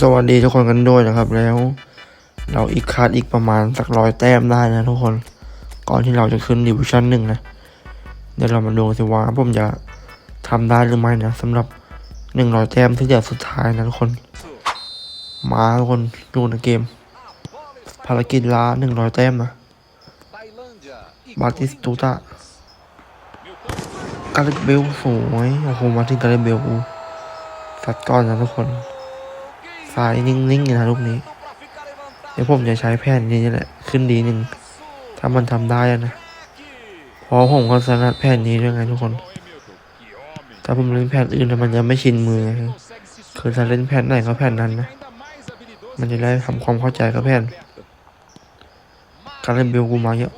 สวัสดีทุกคนกันด้วยนะครับ แล้ว เราอีกคาดอีกประมาณสักร้อยแต้มได้นะทุกคน ก่อนที่เราจะขึ้นดิวิชั่นหนึ่งนะ เดี๋ยวเรามาดูสิว่าผมจะทำได้หรือไม่นะสำหรับหนึ่งร้อยแต้มที่เหลือสุดท้ายนะทุกคน มาทุกคนดูในเกม ภารกิจล้าหนึ่งร้อยแต้มนะบาติสตูตาการิเบลสวยโอ้โหมาถึงการิเบลกูสัดก้อนนะทุกคน สายนิ่งๆเลยนะลูกนี้ เดี๋ยวผมจะใช้แผ่นนี้นี่แหละ ขึ้นดีหนึ่ง ถ้ามันทำได้อะนะเพราะผมก็สนัดแผ่นนี้ด้วยไงทุกคน ถ้าผมเล่นแผ่นอื่นแล้วมันจะไม่ชินมือ คือถ้าเล่นแผ่นไหนก็แผ่นนั้นนะ มันจะได้ทำความเข้าใจกับแผ่น การเล่นเบลกูมาเยอะ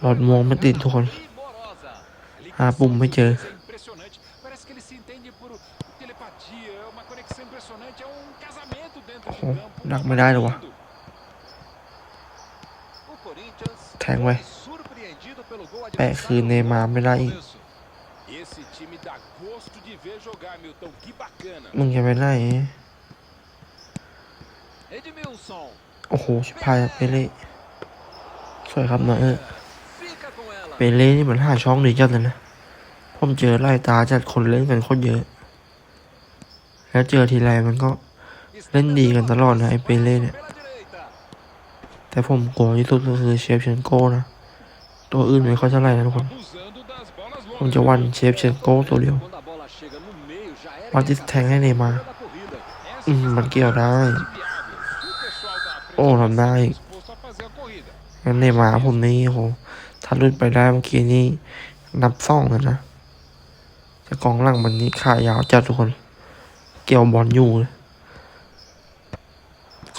หลอดมองไม่ติดทุกคน หาปุ่มไม่เจอ โอ้โห do campo. ดักไม่ได้เลยวะ O Corinthians แทงไว้ foi surpreendido pelo gol แปะคืนเนย์มาร์ไม่ได้อีก Esse time dá gosto de ver jogar, Milton. Que bacana. มึงจะไปไหน Edmilson โอ้โหชิบหายเปเล่สวยครับน้อยเออ fica com ela. เปเล่นี่เหมือนหาช่องดีจัดเลยนะ ผมเจอไล่ตาจัดคนเล่นกันโคตรเยอะ แล้วเจอทีไรมันก็ เล่นดีกันตลอดนะไอเปเล่เนี่ย แต่ผมกลัวที่สุดก็คือเชฟเชนโก้นะ ตัวอื่นไม่ค่อยเท่าไหร่นะทุกคน ผมจะวันเชฟเชนโก้ตัวเดียวมาติสแทงให้เนมาร์อืม มันเกี่ยวได้ โอ้ทำได้งั้นเนมาร์ผมนี่โหถ้าลุดไปได้เมื่อกี้นี่นับซ่องเลยนะแต่กองหลังมันนี่ขายาวจัดทุกคน เกี่ยวบอลอยู่เลย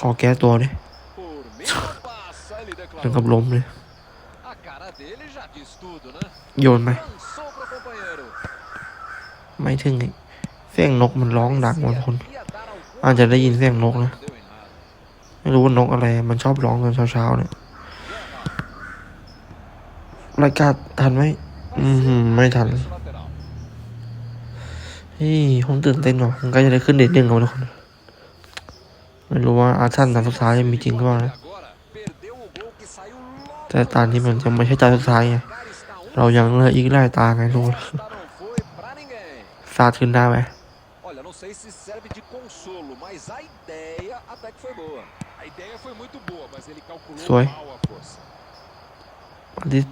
ขอแก้ตัวดิ Por meio passa, ele ถึงกับล้มเลยโยนไป Lançou pro companheiro. ไม่ถึงอีกเสียงนกมันร้องดังบางคน อาจจะได้ยินเสียงนกนะ ไม่รู้ว่านกอะไร มันชอบร้องตอนเช้าๆเนี่ยรายการทันไหมอืมไม่ทัน Esse lateral. เฮ้ยผมตื่นเต้นว่ะผมใกล้จะได้ขึ้นเดทหนึ่งแล้วทุกคน ไม่รู้ว่าอาชันตอนสุดท้ายจะมีจริงหรือเปล่า E นะ agora perdeu o gol que saiu logo แต่ตอนนี้มันจะไม่ใช่ตาสุดท้ายไง Cara está um เรายังเหลืออีกหลายตาไงทุกคน Esta não foi pra ninguém. ซาดขึ้นได้ไหม Olha, não sei se serve de consolo, mas a ideia até que foi boa. A ideia foi muito boa, mas ele calculou Foi. mal a força. วันที่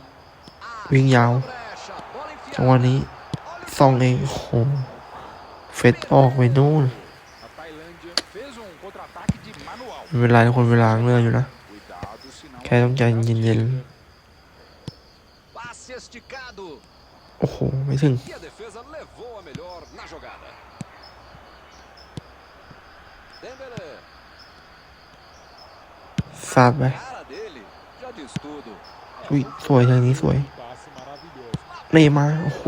วิ่งยาว Brecha, bola จังหวะ enfiada. นี้ซองเองโอ้โหเฟดออกไปนู่น A Tailândia fez um contra-ataque de manual. ไม่ เป็นไรทุกคนเวลาเหลืออยู่นะ Cuidado, senão แค่ต้องใจเย็น Passe esticado. ๆโอ้โห ไม่ถึง E a defesa levou a melhor na jogada. Dembele. ซาดไป Cara dele já diz tudo. อุ้ยสวยทางนี้สวย passe maravilhoso. เนย์มาร์โอ้โห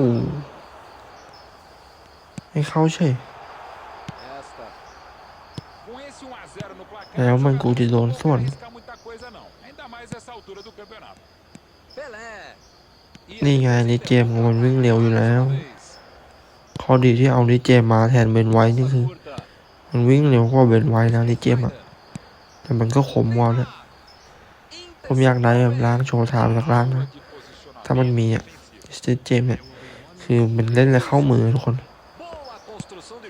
ไม่เข้าเฉ vão suando. arriscar muita coisa não, ainda mais nessa altura do campeonato. Pelé. E นี่ไงลิเจมของมันวิ่งเร็วอยู่แล้ว vez. ข้อดีที่เอาลิเจมมาแทนเบนไว้นี่คือ Curta. มันวิ่งเร็วกว่าเบนไว้นะลิเจมอะแต่มันก็ขมวาวเนี่ยผมอยากได้แบบล้างโชว์ไทม์สักล้างนะ De posicionamento ถ้ามันมีอะลิเจมเนี่ยคือมันเล่นแล้วเข้ามือทุกคน Boa construção de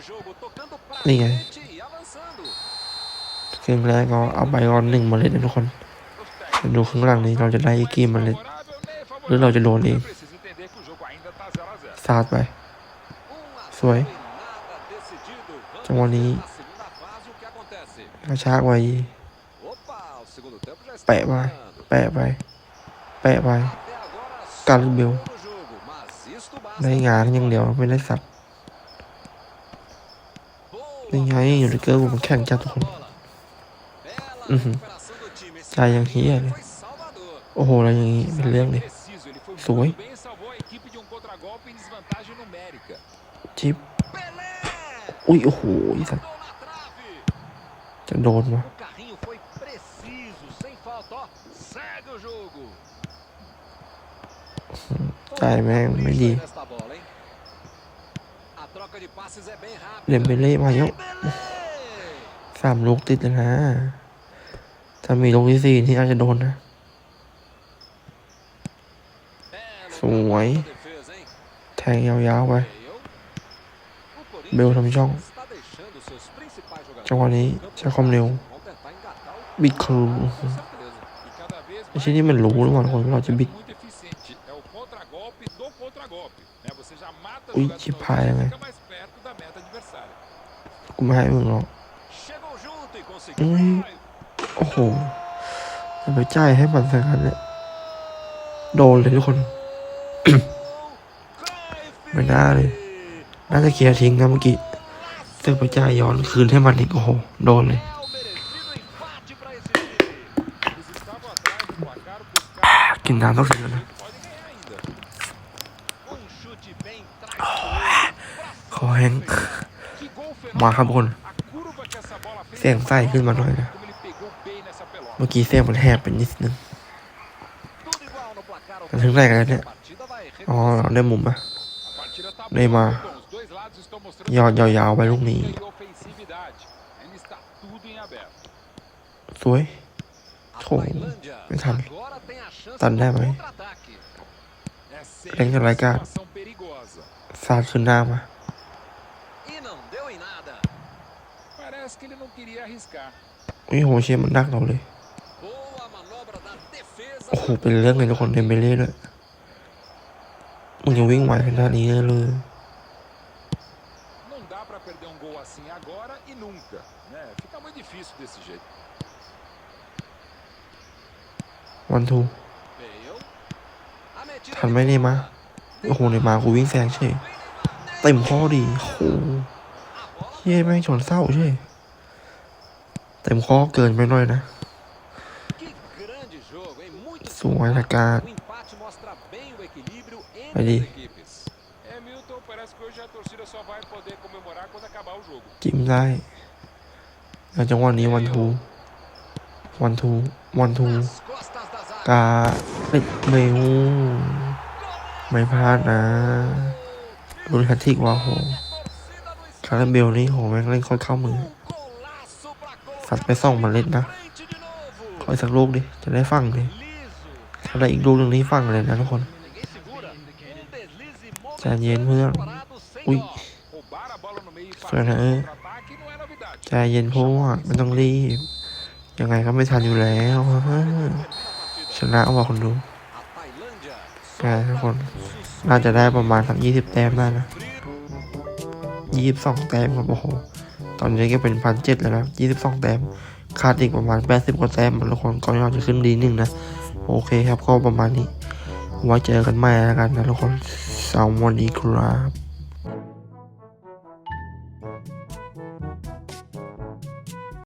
ครึ่งแรกก็เอาใบออนหนึ่งมาเลยนะทุกคนดูข้างหลังนี้เราจะได้อีกกี่มาเลยหรือเราจะโดนเองสาดไป สวย จังหวะนี้กระชากไว้ แปะไป แปะไป แปะไป การเบลได้งานยังเดียวไม่ได้สับนี่ไงอยู่ในเกอร์ผมแข่งจ้าทุกคน อือหือใจยังเฮียเลยโอ้โหอะไรอย่างนี้เป็นเรื่องเลยสวยจิ๊บอุ้ยโอ้โหสัตว์จะโดนวะใจแม่งไม่ดีเดมเบเล่มาเยอะสามลูกติดเลยวนะ ถ้ามีลูกที่สี่นี่อาจจะโดนนะ สวย defesa, hein? แทงยาวๆไป Bale. O เบลทำช่อง está deixando seus principais จังหวะ jogadores นี้ em campo ใช้ความเร็ว vão tentar engatar o บิดครู Com certeza. E cada vez ไม่ใช่นี่มันรู้หรือเปล่าคนเราจะบิด muito eficiente. É o contra-golpe do contra-golpe. Né? Você já mata Ui, o jogador que no paia, chão e velho. fica mais perto da meta adversária. กูไม่ให้มึงหรอก Chegou junto e conseguiu. อุ้ย โอ้โหจะไปจ่ายให้มันสักกันเนี่ยโดนเลยทุกคน ไม่น่าเลย น่าจะเคลียร์ทิ้งนะเมื่อกี้เสือกไปจ่ายย้อนคืนให้มันอีกโอ้โห โดนเลยกินน้ำต้องถึงแล้วนะคอแห้งมาครับคน เสียงใส่ขึ้นมาหน่อยนะ มื่อกี้เสียงมันแหบไปนิดนึงมันถึงไหนกันเนี่ย อ๋อได้มุมอะได้มา ยอดยาวๆไปลูกนี้ สวยโถไม่ทัน ตันได้ไหมเล่นกันรายการซาดขึ้นหน้ามาอุ้ยโอ้หเชียมันนักเราเลย โอ้โห เป็นเรื่องเลยทุกคนเดมเบเล่ด้วยมึงยังวิ่งไหวขนาดนี้เลย Não dá para perder um gol assim agora e nunca. Né? Fica muito difícil desse jeito. วันทู Bale. A metida ทันไหมเนมาร์โอ้โหเนมาร์กูวิ่งแซงเฉยเต็มข้อดีโอ้โห A bola เย้แม่งชนเศร้าเฉยเต็มข้อเกินไปหน่อยนะ Que grande jogo, hein? Muito สวยละกา O empate mostra bem o equilíbrio entre Ali. as equipes. É, Milton, parece que hoje a torcida só vai poder comemorar quando acabar o jogo. จิ้มได้แล้วจังหวะนี้วันทูวันทูวันทู Nas costas da zaga. กาเล็ดเมลไม่พลาดนะรุนแฮตทริกว่าโห Torcida do คาร์เบลนี่โหแม่งเล่นค่อยเข้ามือ Um golaço pra สัตว์ไปส่องมาเล่นนะ frente de novo. ขออีกสักลูกดิ จะได้ฟังดิ Liso. ถ้าได้อีกลูกหนึ่งนี้ฟังเลยนะทุกคนใจเย็นเพื่อน อุ้ย dó. Roubar a bola no meio e Foi, partir né? no contra-ataque não é novidade. ใจเย็นเพราะว่าไม่ต้องรีบ ยังไงก็ไม่ทันอยู่แล้วชนะว่าคนดูใช่ทุกคน น่าจะได้ประมาณสักยี่สิบแต้มได้นะยี่สิบสองแต้มครับโอ้โห ตอนนี้ก็เป็นพันเจ็ดแล้วนะยี่สิบสองแต้ม ขาดอีกประมาณแปดสิบกว่าแต้มทุกคนก่อนที่เราจะขึ้นดีหนึ่งนะ โอเคครับก็ประมาณนี้ ไว้เจอกันใหม่แล้วกันนะทุกคนสวัสดีครับ